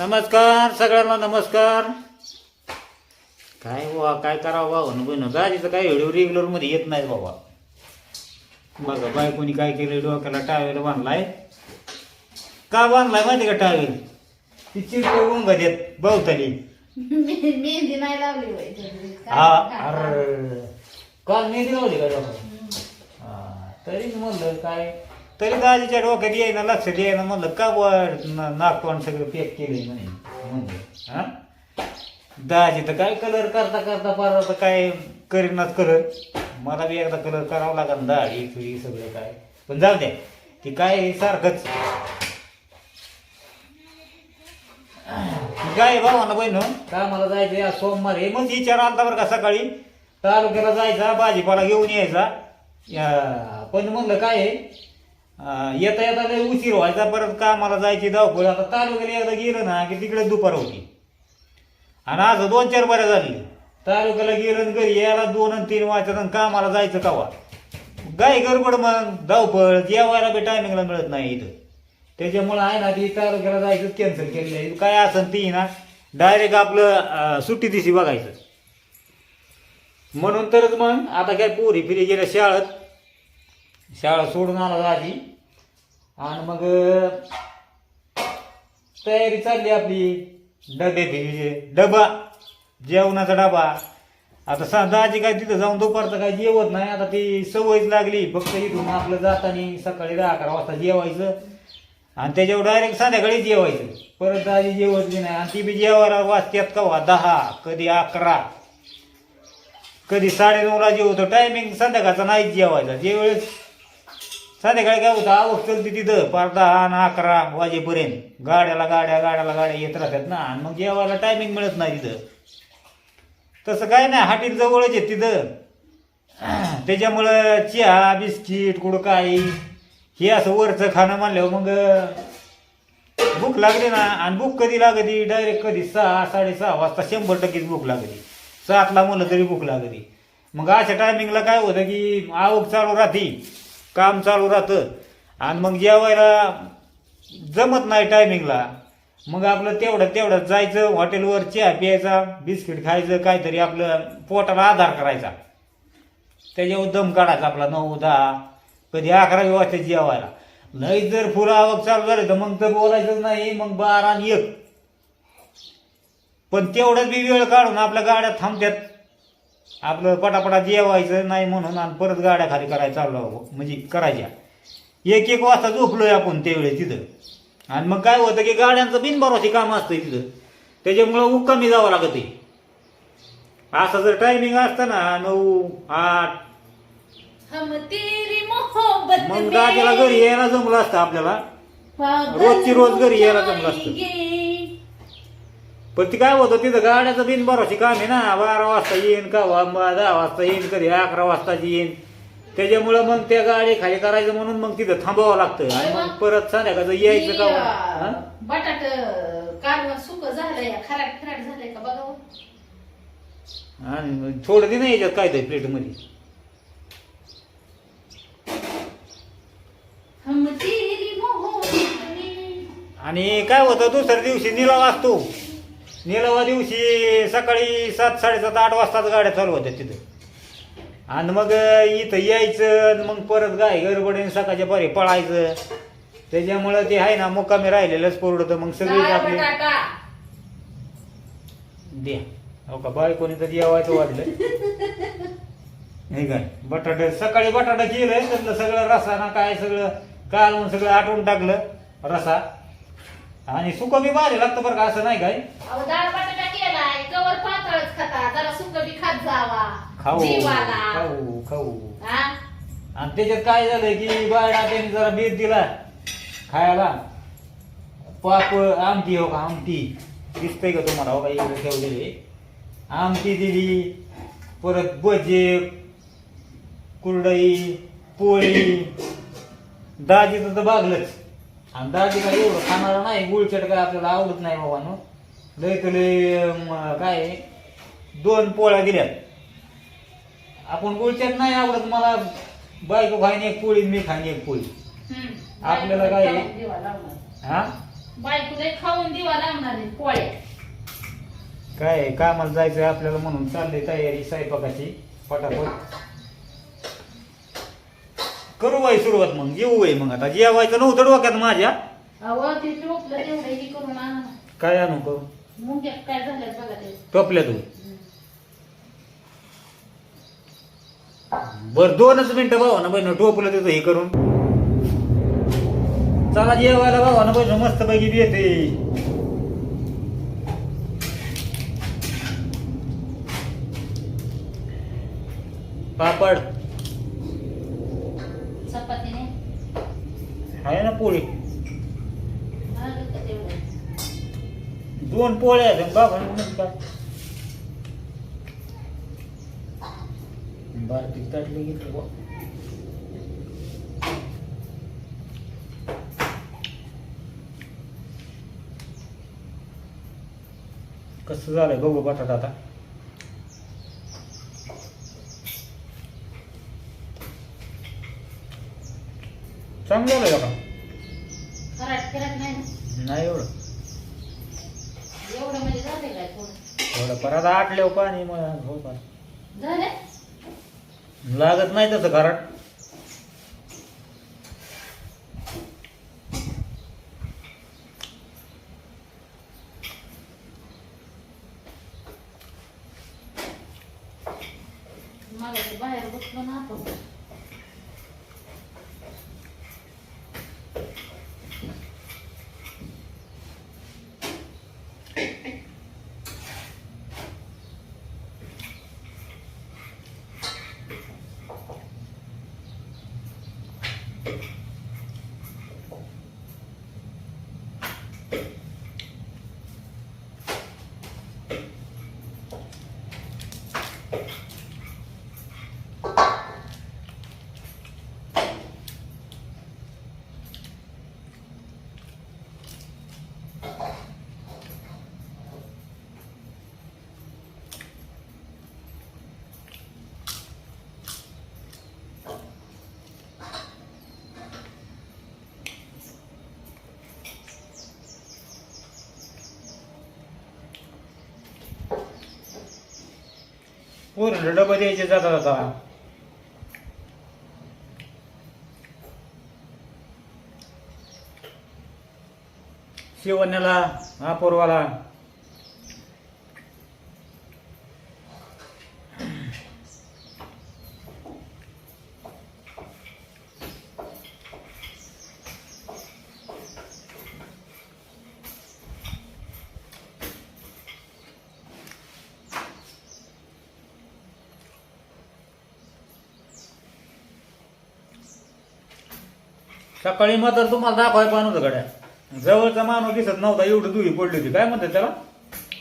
नमस्कार सगळ्यांना नमस्कार. काय वा काय करावं बाबा न बहिण? दाजीचं काय व्हिडिओ रेग्युलरमध्ये येत नाही बाबा. बघा बायकोनी काय केलं डोक्याला टावेल बांधलाय. का बांधलाय माहिती का टावेल ती गुंग देत बहुतली. मेहंदी नाही लावली. हा अरे. काल मेहंदी लावली का हा, तरी म्हणलं काय? तरी दाजीच्या डोक्यात येईना लक्षात येईना म्हणलं का वर नागतोंड सगळं पॅक केले म्हणे? म्हणलं हां? दाजी तर काय कलर करता करता पार तर काय करीनाच कलर मला बी एकदा कलर करावा लागेल दाढी तुझी सगळं काय. पण जाऊ द्या ती काय सारखंच. काय भावानं बहिण? कामाला जायचं या सोमवार हे मग विचार आलता बरं का सकाळी. तालुक्याला जायचा भाजीपाला घेऊन यायचा. या, पण म्हणलं काय आहे, येता येता लय उशीर व्हायचा परत कामाला जायची धावपळ. आता तालुक्याला एकदा गेलं ना की तिकडे दुपार होती. आणि आज दोन चार बऱ्या झाली. तालुक्याला गेलं घरी यायला दोन आणि तीन वाजतात आणि कामाला जायचं कवा? गाय गडबड मग धावपळ जेवायला बी टायमिंगला मिळत नाही इथं. त्याच्यामुळं आहे ना ती तालुक्याला जायचं कॅन्सल केलेलं आहे. काय असं ती ना डायरेक्ट आपलं सुट्टी दिशी बघायचं. म्हणून तरच मग आता काय पोरी फिरी गेल्या शाळेत. शाळा सोडून आला आधी. आणि मग तयारी चालली आपली. डबे फिरीचे डबा. जेवणाचा डबा. आता साधा आजी काय तिथं जाऊन दुपारचं काय जेवत नाही. आता ती सवयच लागली. फक्त इथून आपलं जाताना सकाळी दहा अकरा वाजता जेवायचं. आणि त्याच्यावर डायरेक्ट संध्याकाळी जेवायचं. परत आधी जेवतली नाही. आणि ती बी जेवायला वाजत्यात कवा दहा कधी अकरा. कधी साडेनऊला जेवतो. टायमिंग संध्याकाळचा नाही जेवायचा. जे वेळेस संध्याकाळी काय होतं आवक चलती तिथं. पार दहा आणि अकरा वाजेपर्यंत. गाड्याला गाड्या गाड्याला गाड्या येत राहतात ना. आणि मग जेवायला टायमिंग मिळत नाही तिथं. तसं काय नाही हाटीत जवळच आहे तिथं. त्याच्यामुळं चहा बिस्किट कुठं हे असं वरचं खाणं म्हणल्यावर मग भूक लागली ना. आणि भूक कधी लागली डायरेक्ट कधी सहा साडेसहा वाजता शंभर टक्केच भूक लागली सातला म्हणलं तरी भूक लागली मग अशा टायमिंगला काय होतं की आवक चालू राहते. काम चालू राहतं. आणि मग जेवायला जमत नाही टायमिंगला मग आपलं तेवढं तेवढं जायचं हॉटेलवर चहा प्यायचा बिस्किट खायचं काहीतरी आपलं पोटाला आधार करायचा. त्याच्यावर दम काढायचा आपला नऊ दहा कधी अकरावी वाजता जेवायला. लई जर फुलं आवक चालू झाली तर मग तर बोलायचंच नाही मग बारा आणि एक. पण तेवढंच बी वेळ काढून आपल्या गाड्या थांबत्यात. आपलं पटापटा जेवायचं नाही म्हणून आणि परत गाड्या खाली करायला चाललो म्हणजे करायच्या. एक एक वाजता झोपलोय आपण त्यावेळेस तिथं. आणि मग काय होतं की गाड्यांचं बिनभरोशी काम असतं तिथं. त्याच्यामुळं मुक्कामी जावं लागत आहे. असं जर टायमिंग असतं ना नऊ आठ. मग दादाला घरी यायला जमलं असतं आपल्याला. रोजची रोज घरी यायला जमलं असतं. पण ती काय होतं तिथं गाड्याचं बिनभरोशी काम आहे ना. बारा वाजता येईन का दहा वाजता येईन कधी अकरा वाजता येईन. त्याच्यामुळं मग त्या गाडी खाली करायचं म्हणून मग तिथं थांबावं लागतं. आणि मग परत संध्याकाळचं यायचं का हा? बटाट कालवण सुक झालंय खराट खराट झालंय का बघा हो. आणि मग थोडं दे ना याच्यात काय ते प्लेटमध्ये. हम तेरी मोहब्बत में आणि काय होतं दुसऱ्या दिवशी निलाव असतो निलावा दिवशी सकाळी सात साडेसात आठ वाजताच गाड्या चालू होत्या तिथं. आणि मग इथं यायचं मग परत गाय गडबडीने सकाळच्या पारी पळायचं. त्याच्यामुळं ते आहे ना मुक्कामी राहिलेलंच परवडतं मग सगळी आपली द्या हो का? बायकोनी तर जेवायचं वाटलं. नाही काय? बटाटा सकाळी बटाटा केलं त्यातलं सगळं रसा ना काय सगळं कालवून सगळं आटवून टाकलं रसा. आणि सुकं बी भारी लागतं बरं का असं नाही काय? अहो डाळ बटाटा केलाय कवर पातळच खाता जरा सुक बी खात जावा. खाऊ जीवाला. खाऊ खाऊ. हा? आणि त्याच्यात काय झालं की बायडा त्यांनी जरा बेत दिला खायला. पाप आमटी हो का आमटी. दिसतंय का तुम्हाला हो का इकडे ठेवलेली? आमटी दिली परत भजे कुरडई पोळी. दाजीचं तर बागलंच आणि दाजी काय एवढं खाणारा नाही गुळचट काय आपल्याला आवडत नाही बाबानो लय तर लय म, काय दोन पोळ्या दिल्यात आपण गुळचट नाही आवडत मला बायको खाईन एक पोळी मी खाईन एक पोळी. हम्म. आपल्याला काय आहे? दिवा लावणार. हा? बायकोला खाऊन दिवा लावणार आहे पोळ्या. काय आहे, कामाला जायचं आपल्याला म्हणून चाललंय तयारी स्वयंपाकाची पटापट. करू बाई सुरुवात मग येऊ बाई मग आता. जेवायचं नव्हतं डोक्यात माझ्या. अहो ते टोपलं तेवढं हे करून आणा ना. काय आणू करू? मुंग्या काय झाल्यात बघा ते. टोपल्या तू बर दोनच मिनिटं भावा ना बहिण टोपलं तिथं हे करून. चला जेवायला भावा ना बहिण मस्त पैकी येते पापड. आहे ना पोळी? दोन पोळ्या आहेत बाबा काय? बारकी ताटली घेतली बा कसं झालंय? बघू बटाटा आता चांगलं झालंय का खराट खराट नाही ना. नाही एवढं एवढं म्हणजे झाले काय थोडं परत आटल्यावर पाणी मग हो झाले? लागत नाही तसं घरात मला ते बाहेर बसलो ना आपण पूर्ण डबा द्यायचे जाता जाता शिवण्याला अपूर्वाला सकाळी मात्र तुम्हाला दाखवाय पाहून होतं गड्या. जवळचा माणूस दिसत नव्हता एवढी दुही पडली होती. काय म्हणतात त्याला?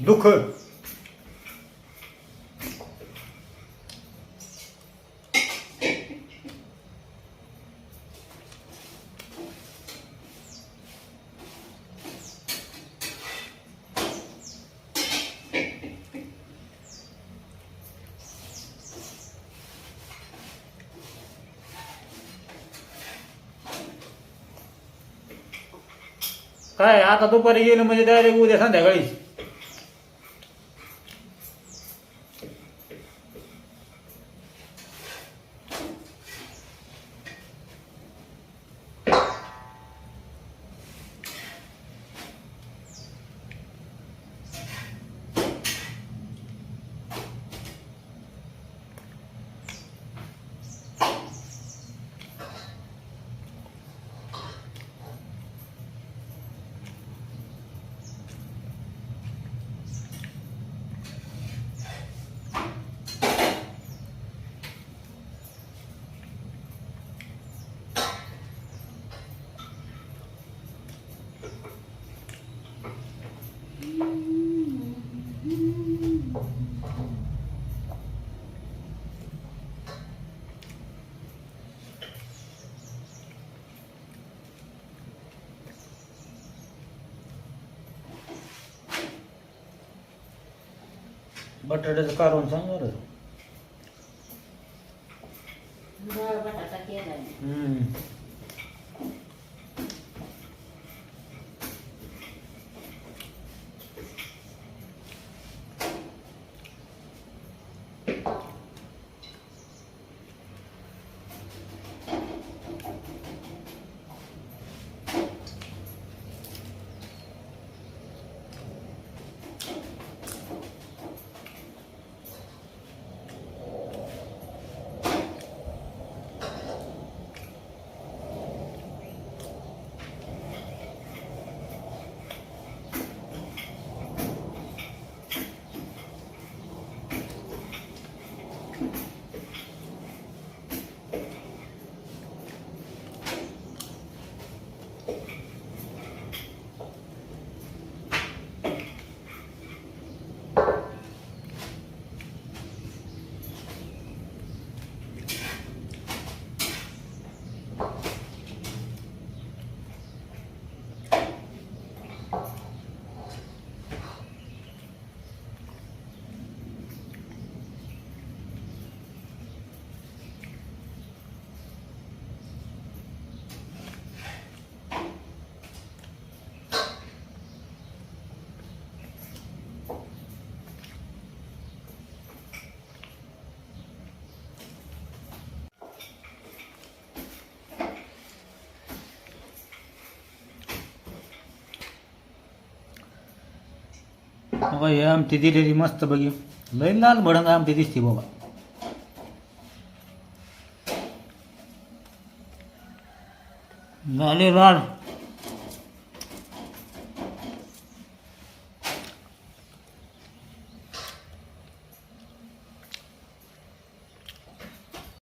दुःख काय आता दुपारी गेलं म्हणजे डायरेक्ट उद्या संध्याकाळी बटाट्याचं कारण सांग बरं डाळ बटाटा केलाय हम्म. का हे आमटी दिलेली मस्त बघी लय लाल भडंग आमटी दिसते बाबा झाले लाल